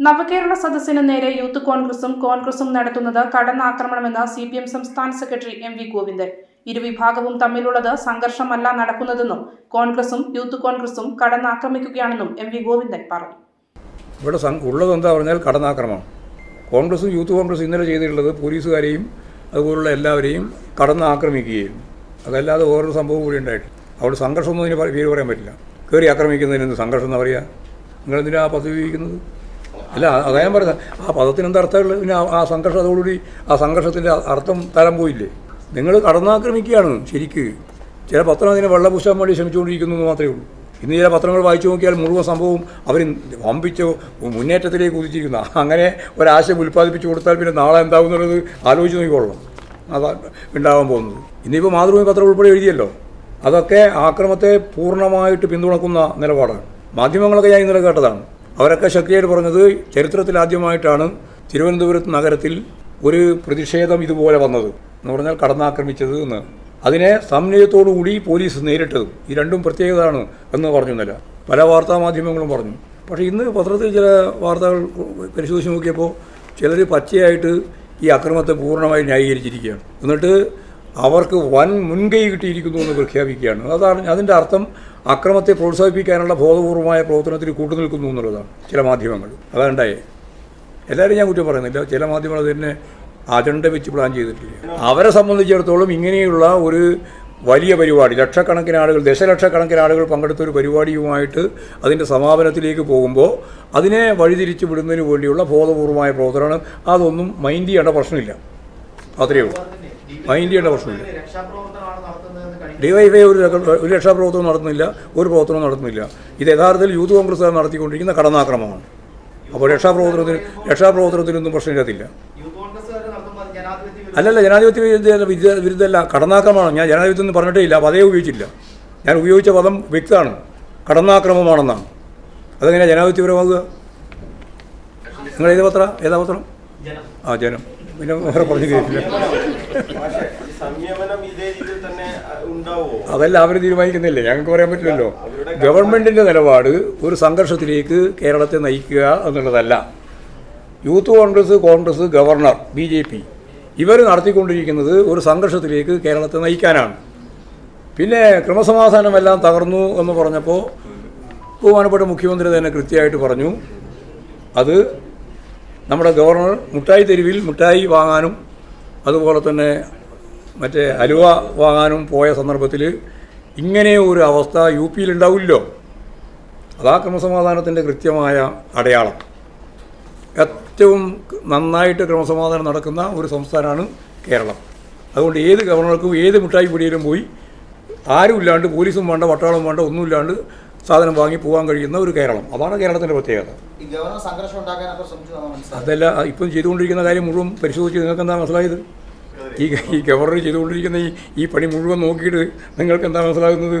നവകേരള സദസ്സിന് നേരെ യൂത്ത് കോൺഗ്രസും കോൺഗ്രസും നടത്തുന്നത് കടന്നാക്രമണമെന്ന് സി പി എം സംസ്ഥാന സെക്രട്ടറി എം വി ഗോവിന്ദൻ. ഇരുവിഭാഗവും തമ്മിലുള്ളത് സംഘർഷമല്ല നടക്കുന്നതെന്നും കോൺഗ്രസും യൂത്ത് കോൺഗ്രസും കടന്നാക്രമിക്കുകയാണെന്നും എം വി ഗോവിന്ദൻ പറഞ്ഞു. ഇവിടെ ഉള്ളത് എന്താ പറഞ്ഞാൽ കടന്നാക്രമണം. കോൺഗ്രസും യൂത്ത് കോൺഗ്രസും ഇന്നലെ ചെയ്തിട്ടുള്ളത് പോലീസുകാരെയും അതുപോലുള്ള എല്ലാവരെയും കടന്ന് ആക്രമിക്കുകയും അതല്ലാതെ ഓരോ സംഭവം കൂടി ഉണ്ടായിട്ട്. അവിടെ സംഘർഷമൊന്നും ഇതിന് പേര് പറയാൻ പറ്റില്ല. കയറി ആക്രമിക്കുന്നതിന് സംഘർഷം എന്ന് പറയുക നിങ്ങളെന്തിനാണ് പദ്ധതി ഉപയോഗിക്കുന്നത്? അല്ല അതാ ഞാൻ പറഞ്ഞത്. ആ പദത്തിന് എന്താ അർത്ഥമുള്ളത്? പിന്നെ ആ- സംഘർഷം അതോടുകൂടി ആ സംഘർഷത്തിന്റെ അർത്ഥം തരം പോയില്ലേ? നിങ്ങൾ കടന്നാക്രമിക്കുകയാണ് ശരിക്ക്. ചില പത്രം അതിനെ വെള്ളപൂശാൻ വേണ്ടി ശ്രമിച്ചുകൊണ്ടിരിക്കുന്നു എന്ന് മാത്രമേ ഉള്ളൂ. ഇന്ന് ചില പത്രങ്ങൾ വായിച്ചു നോക്കിയാൽ മുഴുവൻ സംഭവം അവർ വമ്പിച്ച് മുന്നേറ്റത്തിലേക്ക് കുതിച്ചിരിക്കുന്ന. അങ്ങനെ ഒരാശയം ഉൽപ്പാദിപ്പിച്ചു കൊടുത്താൽ പിന്നെ നാളെ എന്താവും എന്നുള്ളത് ആലോചിച്ച് നോക്കിക്കൊള്ളണം. അതാ ഉണ്ടാവാൻ പോകുന്നത്. ഇന്നിപ്പോൾ മാതൃഭൂമി പത്രം ഉൾപ്പെടെ എഴുതിയല്ലോ. അതൊക്കെ ആക്രമത്തെ പൂർണമായിട്ട് പിന്തുണക്കുന്ന നിലപാടാണ്. മാധ്യമങ്ങളൊക്കെ ഞാൻ ഇന്നലെ കേട്ടതാണ്. അവരൊക്കെ ശക്തിയായിട്ട് പറഞ്ഞത് ചരിത്രത്തിൽ ആദ്യമായിട്ടാണ് തിരുവനന്തപുരത്ത് നഗരത്തിൽ ഒരു പ്രതിഷേധം ഇതുപോലെ വന്നത് എന്ന് പറഞ്ഞാൽ കടന്നാക്രമിച്ചത് എന്ന്. അതിനെ സമന്വയത്തോടുകൂടി പോലീസ് നേരിട്ടത്. ഈ രണ്ടും പ്രത്യേകതാണ് എന്ന് പറഞ്ഞു ഇന്നലെ പല വാർത്താ മാധ്യമങ്ങളും പറഞ്ഞു. പക്ഷേ ഇന്ന് പത്രത്തിൽ ചില വാർത്തകൾ പരിശോധിച്ച് നോക്കിയപ്പോൾ ചിലർ പച്ചയായിട്ട് ഈ അക്രമത്തെ പൂർണമായി ന്യായീകരിച്ചിരിക്കുകയാണ്. എന്നിട്ട് അവർക്ക് വൻ മുൻകൈ കിട്ടിയിരിക്കുന്നു എന്ന് പ്രഖ്യാപിക്കുകയാണ്. അതാണ് അതിന്റെ അർത്ഥം അക്രമത്തെ പ്രോത്സാഹിപ്പിക്കാനുള്ള ബോധപൂർവമായ പ്രവർത്തനത്തിൽ കൂട്ടുനിൽക്കുന്നു എന്നുള്ളതാണ് ചില മാധ്യമങ്ങൾ. അതാണ്ടായേ എല്ലാവരും ഞാൻ കുറ്റം പറയുന്നില്ല. ചില മാധ്യമങ്ങൾ അതിനെ അജണ്ട വെച്ച് പ്ലാൻ ചെയ്തിട്ടില്ല. അവരെ സംബന്ധിച്ചിടത്തോളം ഇങ്ങനെയുള്ള ഒരു വലിയ പരിപാടി ലക്ഷക്കണക്കിന് ആളുകൾ ദശലക്ഷക്കണക്കിന് ആളുകൾ പങ്കെടുത്ത ഒരു പരിപാടിയുമായിട്ട് അതിന്റെ സമാപനത്തിലേക്ക് പോകുമ്പോൾ അതിനെ വഴിതിരിച്ചു വിടുന്നതിന് വേണ്ടിയുള്ള ബോധപൂർവമായ പ്രവർത്തനമാണ്. അതൊന്നും മൈൻഡ് ചെയ്യേണ്ട പ്രശ്നമില്ല. അത്രയേ ഉള്ളൂ. മൈൻഡ് ചെയ്യേണ്ട പ്രശ്നമില്ല. ഡിവൈഫൈ ഒരു ഒരു രക്ഷാപ്രവർത്തനം നടത്തുന്നില്ല ഒരു പ്രവർത്തനവും നടത്തുന്നില്ല. ഇത് യഥാർത്ഥത്തിൽ യൂത്ത് കോൺഗ്രസ് നടത്തിക്കൊണ്ടിരിക്കുന്ന കടന്നാക്രമമാണ്. അപ്പോൾ രക്ഷാപ്രവർത്തനത്തിന് രക്ഷാപ്രവർത്തനത്തിനൊന്നും പ്രശ്നമില്ലാത്തില്ല അല്ലല്ല ജനാധിപത്യ വിരുദ്ധ വിരുദ്ധ- വിരുദ്ധമല്ല. കടന്നാക്രമമാണ്. ഞാൻ ജനാധിപത്യം എന്ന് പറഞ്ഞിട്ടേ ഇല്ല. പതേ ഉപയോഗിച്ചില്ല. ഞാൻ ഉപയോഗിച്ച പദം വ്യക്തമാണ്. കടന്നാക്രമമാണെന്നാണ്. അതെങ്ങനെയാണ് ജനാധിപത്യപരമാകുക നിങ്ങൾ ഏത് പത്ര? ഏതാ പത്രം? ആ ജനം. പിന്നെ വേറെ പറഞ്ഞു കേട്ടില്ല. അതല്ല അവർ തീരുമാനിക്കുന്നില്ലേ? ഞങ്ങൾക്ക് പറയാൻ പറ്റില്ലല്ലോ. ഗവൺമെന്റിന്റെ നിലപാട് ഒരു സംഘർഷത്തിലേക്ക് കേരളത്തെ നയിക്കുക എന്നുള്ളതല്ല. Youth Congress Congress governor B J P ഇവർ നടത്തിക്കൊണ്ടിരിക്കുന്നത് ഒരു സംഘർഷത്തിലേക്ക് കേരളത്തെ നയിക്കാനാണ്. പിന്നെ ക്രമസമാധാനമെല്ലാം തകർന്നു എന്ന് പറഞ്ഞപ്പോൾ ബഹുമാനപ്പെട്ട മുഖ്യമന്ത്രി തന്നെ കൃത്യമായിട്ട് പറഞ്ഞു. അത് നമ്മുടെ ഗവർണർ മുട്ടായി തെരുവിൽ മുട്ടായി വാങ്ങാനും അതുപോലെ തന്നെ മറ്റേ അലുവ വാങ്ങാനും പോയ സന്ദർഭത്തിൽ ഇങ്ങനെ ഒരു അവസ്ഥ യു പിയിൽ ഉണ്ടാവില്ലോ അതാ ക്രമസമാധാനത്തിന്റെ കൃത്യമായ അടയാളം. ഏറ്റവും നന്നായിട്ട് ക്രമസമാധാനം നടക്കുന്ന ഒരു സംസ്ഥാനമാണ് കേരളം. അതുകൊണ്ട് ഏത് ഗവർണർക്കും ഏത് മിഠായി പിടിയിലും പോയി ആരുമില്ലാണ്ട് പോലീസും വേണ്ട പട്ടാളം വേണ്ട ഒന്നുമില്ലാണ്ട് സാധനം വാങ്ങി പോകാൻ കഴിയുന്ന ഒരു കേരളം. അതാണ് കേരളത്തിന്റെ പ്രത്യേകത. അതല്ല ഇപ്പം ചെയ്തുകൊണ്ടിരിക്കുന്ന കാര്യം മുഴുവൻ പരിശോധിച്ച് നിങ്ങൾക്ക് എന്താ മനസ്സിലായത്? ഈ ഈ ഗവർണർ ചെയ്തുകൊണ്ടിരിക്കുന്ന ഈ ഈ പണി മുഴുവൻ നോക്കിയിട്ട് നിങ്ങൾക്ക് എന്താ മനസ്സിലാകുന്നത്?